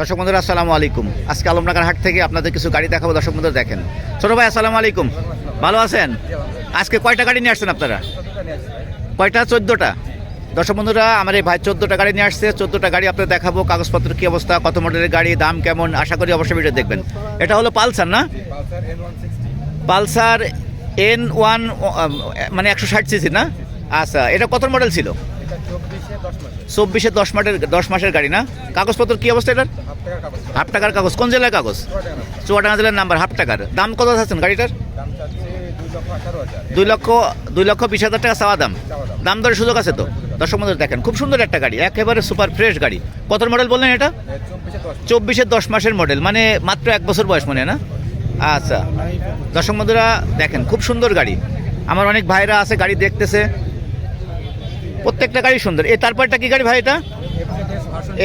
দর্শক বন্ধুরা, আসসালামু আলাইকুম। আজকে আলমনগর হাট থেকে আপনাদের কিছু গাড়ি দেখাবো, দর্শক বন্ধুরা দেখেন। ছোট ভাই, আসসালামু আলাইকুম। ভালো আছেন? আজকে কয়টা গাড়ি নিয়ে আসছেন আপনারা? কয়টা? চোদ্দোটা। দর্শক বন্ধুরা, আমার এই ভাই চোদ্দোটা গাড়ি নিয়ে আসছে। চোদ্দোটা গাড়ি আপনাদের দেখাবো কাগজপত্র কী অবস্থা, কত মডেলের গাড়ি, দাম কেমন, আশা করি অবশ্যই ভিডিও দেখবেন। এটা হলো পালসার, না? পালসার এন ওয়ান মানে একশো ষাট সিসি, না? আচ্ছা এটা কত মডেল ছিল? চব্বিশে দশ মাসের দশ মাসের গাড়ি না? কাগজপত্র কি অবস্থা এটার? হাফ টাকার কাগজ। কোন জেলার কাগজ? চুয়াডাঙ্গা জেলার। নাম্বার হাফ টাকার। দাম কত আছেন গাড়িটার? দুই লক্ষ দুই লক্ষ বিশ হাজার টাকা চাওয়া দাম। দাম। দরের সুযোগ আছে তো? দর্শক বন্ধুরা দেখেন খুব সুন্দর একটা গাড়ি একেবারে সুপার ফ্রেশ গাড়ি। কত মডেল বললেন এটা? চব্বিশের দশ মাসের মডেল মানে মাত্র এক বছর বয়স মনে হয় না? আচ্ছা। দর্শক বন্ধুরা দেখেন খুব সুন্দর গাড়ি। আমার অনেক ভাইরা আছে গাড়ি দেখতেছে। প্রত্যেকটা গাড়ি সুন্দর। এ তারপরটা কি গাড়ি ভাই এটা?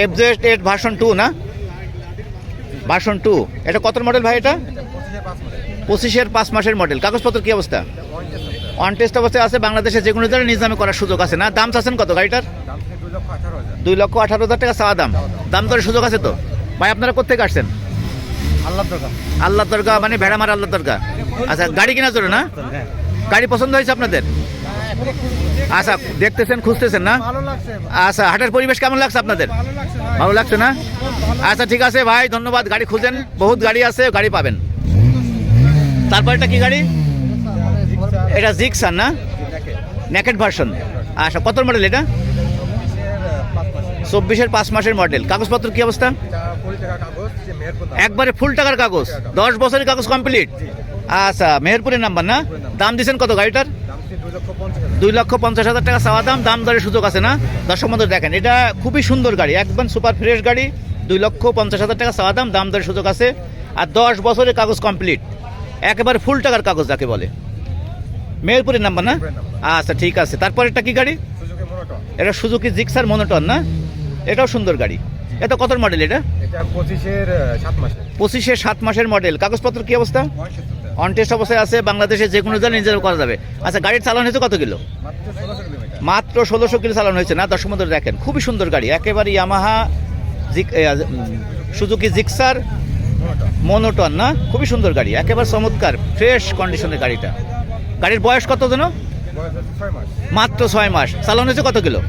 এফজেড এট ভার্সন টু না? ভার্সন টু এটা কত মডেল ভাই এটা? পঁচিশের পাঁচ মাসের মডেল কাগজপত্র কি অবস্থা? অন টেস্ট অবস্থায় আছে বাংলাদেশে যে কোনো জায়গায় নিজামে করার সুযোগ আছে না? দাম চাচ্ছেন কত গাড়িটার? দুই লক্ষ আঠারো হাজার টাকা চাওয়া দাম। দাম দরের সুযোগ আছে তো? ভাই আপনারা কোথেকে আসছেন? আল্লাহ দরকার আল্লাহ দরগা মানে ভেড়ামার আল্লাহ দরগা। আচ্ছা গাড়ি কেনার জন্য না? গাড়ি পছন্দ হয়েছে আপনাদের? আচ্ছা দেখতেছেন খুঁজতেছেন না? আচ্ছা হাটের পরিবেশ কেমন লাগছে আপনাদের? ভালো লাগছে না? আচ্ছা ঠিক আছে ভাই ধন্যবাদ। গাড়ি খুঁজেন বহুত গাড়ি আছে গাড়ি পাবেন। তারপর এটা কি গাড়ি? এটা জিক্সার না? নেকেট ভার্সন আচ্ছা কত মডেল এটা? চব্বিশের পাঁচ মাসের মডেল কাগজপত্র কি অবস্থা? একবারে ফুল টাকার কাগজ। দশ বছরের কাগজ কমপ্লিট আচ্ছা মেহেরপুরের নাম্বার না? দাম দিচ্ছেন কত গাড়িটার? দুই লক্ষ পঞ্চাশ হাজার টাকা চাওয়া দাম দাম দরের সুযোগ আছে না? দর্শক বন্ধু দেখেন এটা খুবই সুন্দর গাড়ি একদম সুপার ফ্রেশ গাড়ি। দুই লক্ষ পঞ্চাশ হাজার টাকা চাওয়া দাম দাম দরের সুযোগ আছে। আর দশ বছরের কাগজ কমপ্লিট একেবারে ফুল টাকার কাগজ যাকে বলে। মেহেরপুরের নাম্বার না? আচ্ছা ঠিক আছে। তারপর এটা কি গাড়ি? এটা সুজুকি জিক্সার মনোটন না? এটাও সুন্দর গাড়ি। এটা কত মডেল এটা? পঁচিশের সাত মাসে পঁচিশে সাত মাসের মডেল কাগজপত্র কি অবস্থা? অন টেস্ট অবস্থায় আছে বাংলাদেশে যে কোনো জায়গায় নিজের করা যাবে। আচ্ছা গাড়ির চালানো হয়েছে কত কিলো? মাত্র ষোলোশো কিলো চালানো হয়েছে। না দর্শক বন্ধুরা দেখেন খুবই সুন্দর গাড়ি। একেবারে ইয়ামাহা জিক সুজুকি জিক্সার মনোটন না? খুবই সুন্দর গাড়ি। একেবারে চমৎকার ফ্রেশ কন্ডিশনের গাড়িটা। গাড়ির বয়স কত যেন? মাত্র ছয় মাস। চালানো হয়েছে কত কিলো?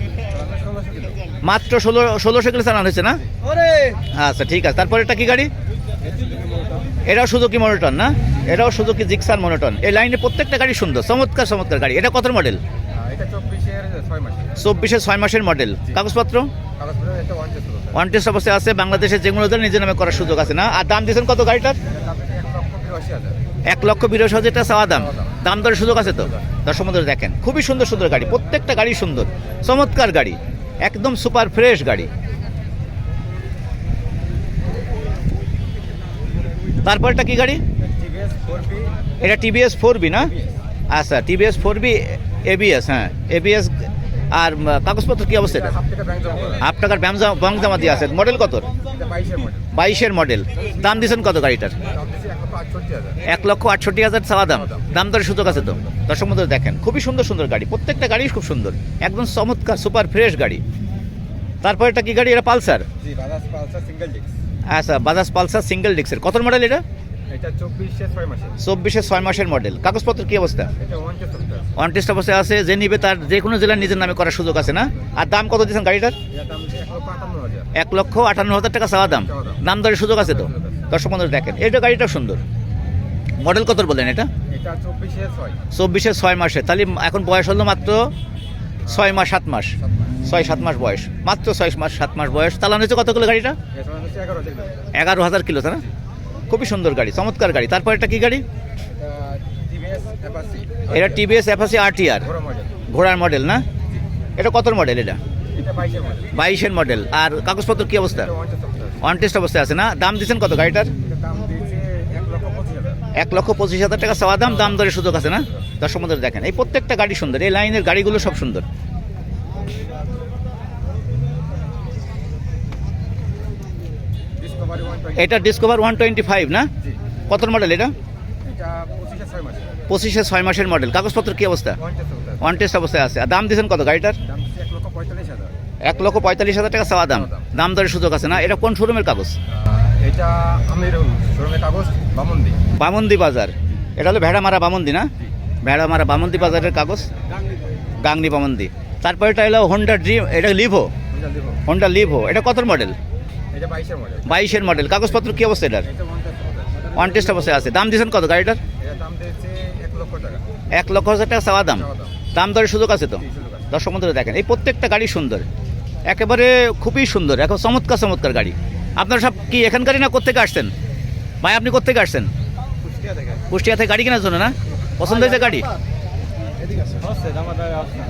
কিলো মাত্র ষোলো ষোলোশো কিলো চালানো হয়েছে না? আচ্ছা ঠিক আছে। তারপর এটা কি গাড়ি? এটাও সুজুকি মনোটন না? এটাও সুজুকি জিক্সার মনোটন। এই লাইনে প্রত্যেকটা গাড়ি সুন্দর চমৎকার চমৎকার গাড়ি। এটা কত মডেল চব্বিশে ছয় মাসের। মডেল কাগজপত্র? ওয়ান টেস্ট অবস্থায় আছে বাংলাদেশে যে কোনো নিজের নামে করার সুযোগ আছে না? আর দাম দিয়েছেন কত গাড়িটার? এক লক্ষ বিরাশি হাজার। এক লক্ষ বিরাশি হাজার টাকা চাওয়া দাম। দাম। দরের সুযোগ আছে তো? দর্শক বন্ধুরা দেখেন খুবই সুন্দর সুন্দর গাড়ি। প্রত্যেকটা গাড়ি সুন্দর চমৎকার গাড়ি। একদম সুপার ফ্রেশ গাড়ি। তারপরটা কি গাড়ি? এটা টিভিএস ফোর বি না? আচ্ছা টিভিএস ফোর বি এবিএস হ্যাঁ। এবিএস আর কাগজপত্র কি অবস্থা এটা? হাফ টাকা ব্যাংক জমা টাকার দিয়ে আছে। মডেল কত? বাইশের মডেল। দাম দিয়েছেন কত গাড়িটার? এক লক্ষ আটষট্টি হাজার চাওয়া দাম। দাম দরের সুযোগ আছে তো? দর্শক বন্ধুরা দেখেন, খুবই সুন্দর সুন্দর গাড়ি। প্রত্যেকটা গাড়ি খুব সুন্দর। একদম চমৎকার সুপার ফ্রেশ গাড়ি। তারপর এটা কি গাড়ি? এটা পালসার? আচ্ছা বাজাজ পালসার সিঙ্গেল ডিক্সের কত মডেল এটা? চব্বিশে ছয় মাসের। মডেল কাগজপত্র কি অবস্থা? ওয়ান টেস্ট আছে অবস্থায় আছে যে নিবে তার যে কোনো জেলার নিজের নামে করার সুযোগ আছে না? আর দাম কত দিয়েছেন গাড়িটার? এক লক্ষ আটান্ন হাজার টাকা চাওয়া দাম। দাম। দরের সুযোগ আছে তো? দর্শক বন্ধুরা দেখেন এটা গাড়িটা সুন্দর। মডেল কত বলেন এটা? চব্বিশে ছয়। মাসে তাহলে এখন বয়স হলো মাত্র ছয় মাস। সাত মাস। ছয়, সাত মাস বয়স। মাত্র ছয় মাস, সাত মাস বয়স। চালানো হয়েছে কত কিলো গাড়িটা? এগারো হাজার কিলো, তাই না? খুবই সুন্দর গাড়ি, চমৎকার গাড়ি। তারপর এটা কি গাড়ি? এটা টিভিএস অ্যাপাসি এটা টিভিএস অ্যাপাসি আর টি আর ঘোড়ার মডেল, না? এটা কত মডেল এটা? বাইশের মডেল। আর কাগজপত্র কি অবস্থা? এটা ওয়ান টেস্ট হতে আছে অন টেস্ট অবস্থায় আছে, না? দাম দিচ্ছেন কত গাড়িটার? এক লক্ষ পঁচিশ হাজার টাকা চাওয়া দাম দাম দরের সুযোগ আছে, না? দর্শক দেখেন, এই প্রত্যেকটা গাড়ি সুন্দর, এই লাইনের গাড়িগুলো সব সুন্দর ডিসকভারি ওয়ান টোয়েন্টি এটা ডিসকভার ওয়ান টোয়েন্টি ফাইভ না? কত মডেল এটা? পঁচিশে ছয় মাসের। মডেল কাগজপত্র কি অবস্থা? ওয়ান টেস্ট অবস্থায় আছে। আর দাম দিয়েছেন কত গাড়িটার? এক লক্ষ পঁয়তাল্লিশ হাজার। টাকা চাওয়া দাম। দাম। দরের সুযোগ আছে না? এটা কোন শোরুমের কাগজ? এটা আমিরুল শোরুমের কাগজ বামন্দি। বামন্দি বাজার। এটা হলো ভেড়ামারা বামন্দি না? ভেড়ামারা বামন্দি বাজারের কাগজ? গাংনি। বামন্দি। তারপর এটা হলো হোন্ডা ড্রিম এটা লিভো হোন্ডা লিভো এটা কত মডেল বাইশের মডেল কাগজপত্র কি অবস্থা এটার? এটা ওয়ান টেস্ট অবস্থায় আছে। দাম দিয়েছেন কত গাড়িটার? এটা দাম দিয়েছে এক লক্ষ টাকা। এক লক্ষ হাজার টাকা চাওয়া দাম। দাম। দরের সুযোগ আছে তো? দর্শক বন্ধুরা দেখেন এই প্রত্যেকটা গাড়ি সুন্দর। একেবারে খুবই সুন্দর এখন চমৎকার চমৎকার গাড়ি। আপনারা সব কি এখানকারই না কোথেকে আসছেন? ভাই আপনি কোথেকে আসছেন? কুষ্টিয়া থেকে। গাড়ি কেনার জন্য না? পছন্দ হয়েছে গাড়ি?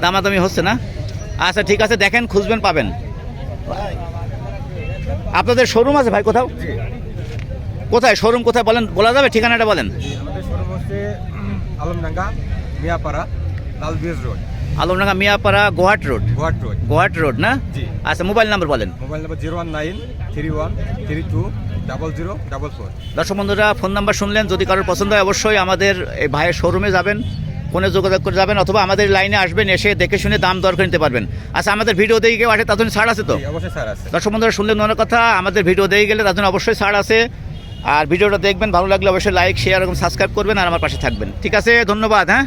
দামাদামি হচ্ছে। না? আচ্ছা ঠিক আছে দেখেন খুঁজবেন পাবেন। আপনাদের শোরুম আছে ভাই কোথাও? কোথায়? শোরুম কোথায় বলেন? বলা যাবে? ঠিকানাটা বলেন। আলমডাঙ্গা মিয়াপাড়া লাল রোড আলমডাঙ্গা মিয়াপাড়া গোহাট রোড গুয়াহাট রোড গোহাট রোড না? আচ্ছা মোবাইল নাম্বার বলেন। Mobile number zero one nine three one three two double zero double four দর্শক বন্ধুরা ফোন নাম্বার শুনলেন। যদি কারোর পছন্দ হয় অবশ্যই আমাদের এই ভাইয়ের শোরুমে যাবেন। ফোনে যোগাযোগ করে যাবেন অথবা আমাদের লাইনে আসবেন এসে দেখে শুনে দাম দর করে নিতে পারবেন। আচ্ছা আমাদের ভিডিও দিয়ে কেউ আসে তাদের জন্য ছাড় আছে তো? অবশ্যই আছে। দর্শক বন্ধুরা শুনলেন অনেক কথা আমাদের ভিডিও দিয়ে গেলে তাদের জন্য অবশ্যই ছাড় আছে। আর ভিডিওটা দেখবেন ভালো লাগলে অবশ্যই লাইক শেয়ার এবং সাবস্ক্রাইব করবেন আর আমার পাশে থাকবেন। ঠিক আছে? ধন্যবাদ হ্যাঁ?